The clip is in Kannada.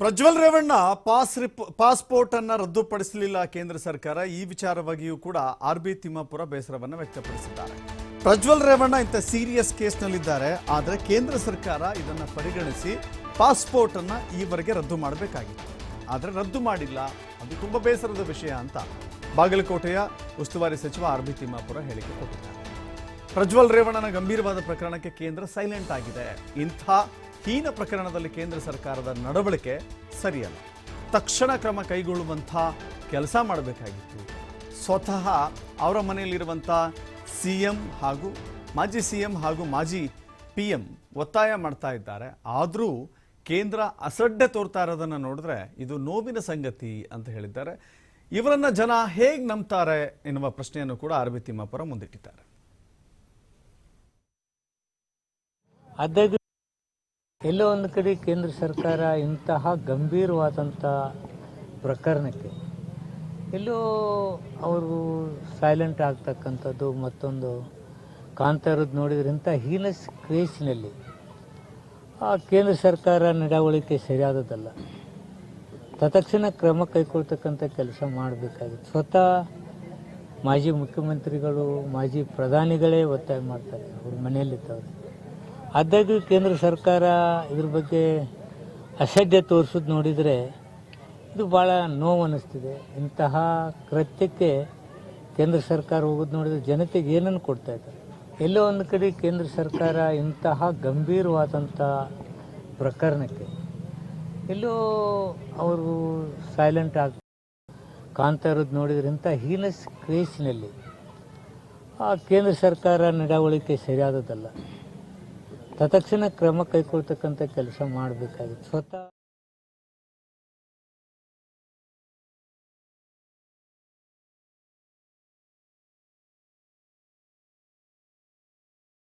ಪ್ರಜ್ವಲ್ ರೇವಣ್ಣ ಪಾಸ್ ರಿಪ್ ಪಾಸ್ಪೋರ್ಟ್ ಅನ್ನ ರದ್ದುಪಡಿಸಲಿಲ್ಲ ಕೇಂದ್ರ ಸರ್ಕಾರ. ಈ ವಿಚಾರವಾಗಿಯೂ ಕೂಡ ಆರ್ ಬಿ ತಿಮ್ಮಾಪುರ ಬೇಸರವನ್ನು ವ್ಯಕ್ತಪಡಿಸಿದ್ದಾರೆ. ಪ್ರಜ್ವಲ್ ರೇವಣ್ಣ ಇಂಥ ಸೀರಿಯಸ್ ಕೇಸ್ನಲ್ಲಿದ್ದಾರೆ. ಆದರೆ ಕೇಂದ್ರ ಸರ್ಕಾರ ಇದನ್ನು ಪರಿಗಣಿಸಿ ಪಾಸ್ಪೋರ್ಟ್ ಅನ್ನ ಈವರೆಗೆ ರದ್ದು ಮಾಡಬೇಕಾಗಿತ್ತು. ಆದರೆ ರದ್ದು ಮಾಡಿಲ್ಲ. ಅದು ತುಂಬ ಬೇಸರದ ವಿಷಯ ಅಂತ ಬಾಗಲಕೋಟೆಯ ಉಸ್ತುವಾರಿ ಸಚಿವ ಆರ್ ಬಿ ತಿಮ್ಮಾಪುರ ಹೇಳಿಕೆ ಕೊಟ್ಟಿದ್ದಾರೆ. ಪ್ರಜ್ವಲ್ ರೇವಣ್ಣನ ಗಂಭೀರವಾದ ಪ್ರಕರಣಕ್ಕೆ ಕೇಂದ್ರ ಸೈಲೆಂಟ್ ಆಗಿದೆ. ಇಂಥ ಹೀನ ಪ್ರಕರಣದಲ್ಲಿ ಕೇಂದ್ರ ಸರ್ಕಾರದ ನಡವಳಿಕೆ ಸರಿಯಲ್ಲ. ತಕ್ಷಣ ಕ್ರಮ ಕೈಗೊಳ್ಳುವಂಥ ಕೆಲಸ ಮಾಡಬೇಕಾಗಿತ್ತು. ಸ್ವತಃ ಅವರ ಮನೆಯಲ್ಲಿರುವಂಥ ಸಿ ಎಂ ಹಾಗೂ ಮಾಜಿ ಸಿ ಎಂ ಹಾಗೂ ಮಾಜಿ ಪಿ ಎಂ ಒತ್ತಾಯ ಮಾಡ್ತಾ ಇದ್ದಾರೆ. ಆದರೂ ಕೇಂದ್ರ ಅಸಡ್ಡೆ ತೋರ್ತಾ ಇರೋದನ್ನು ನೋಡಿದ್ರೆ ಇದು ನೋವಿನ ಸಂಗತಿ ಅಂತ ಹೇಳಿದ್ದಾರೆ. ಇವರನ್ನು ಜನ ಹೇಗೆ ನಂಬ್ತಾರೆ ಎನ್ನುವ ಪ್ರಶ್ನೆಯನ್ನು ಕೂಡ ಆರ್ ಬಿ ತಿಮ್ಮಾಪುರ ಮುಂದಿಟ್ಟಿದ್ದಾರೆ. ಆದಾಗ್ಯೂ ಎಲ್ಲೋ ಒಂದು ಕಡೆ ಕೇಂದ್ರ ಸರ್ಕಾರ ಇಂತಹ ಗಂಭೀರವಾದಂಥ ಪ್ರಕರಣಕ್ಕೆ, ಎಲ್ಲೋ ಅವರು ಸೈಲೆಂಟ್ ಆಗ್ತಕ್ಕಂಥದ್ದು ಮತ್ತೊಂದು ಕಾಣ್ತಾ ಇರೋದು ನೋಡಿದ್ರೆ ಇಂಥ ಹೀನಸ್ ಕ್ರೇಸಿನಲ್ಲಿ ಆ ಕೇಂದ್ರ ಸರ್ಕಾರ ನಡವಳಿಕೆ ಸರಿಯಾದದಲ್ಲ ತತ್ಕ್ಷಣ ಕ್ರಮ ಕೈಗೊಳ್ತಕ್ಕಂಥ ಕೆಲಸ ಮಾಡಬೇಕಾಗಿತ್ತು. ಸ್ವತಃ ಮಾಜಿ ಮುಖ್ಯಮಂತ್ರಿಗಳು, ಮಾಜಿ ಪ್ರಧಾನಿಗಳೇ ಒತ್ತಾಯ ಮಾಡ್ತಾರೆ. ಅವ್ರ ಮನೆಯಲ್ಲಿದ್ದವರು. ಆದಾಗ್ಯೂ ಕೇಂದ್ರ ಸರ್ಕಾರ ಇದ್ರ ಬಗ್ಗೆ ಅಸಡ್ಡೆ ತೋರಿಸೋದು ನೋಡಿದರೆ ಇದು ಭಾಳ ನೋವು ಅನ್ನಿಸ್ತಿದೆ ಇಂತಹ ಕೃತ್ಯಕ್ಕೆ ಕೇಂದ್ರ ಸರ್ಕಾರ ಹೋಗೋದು ನೋಡಿದರೆ ಜನತೆಗೆ ಏನನ್ನು ಕೊಡ್ತಾ ಇದ್ದಾರೆ? ಎಲ್ಲೋ ಒಂದು ಕಡೆ ಕೇಂದ್ರ ಸರ್ಕಾರ ಇಂತಹ ಗಂಭೀರವಾದಂಥ ಪ್ರಕರಣಕ್ಕೆ ಎಲ್ಲೋ ಅವರು ಸೈಲೆಂಟ್ ಆಗ ಕಾಣ್ತಾ ಇರೋದು ನೋಡಿದರೆ ಇಂಥ ಹೀನಸ್ ಕ್ರೇಸ್ನಲ್ಲಿ ಆ ಕೇಂದ್ರ ಸರ್ಕಾರ ನಡವಳಿಕೆ ಸರಿಯಾದದಲ್ಲ ತತ್ಕ್ಷಣ ಕ್ರಮ ಕೈಗೊಳ್ತಕ್ಕಂಥ ಕೆಲಸ ಮಾಡಬೇಕಾಗಿತ್ತು. ಸ್ವತಃ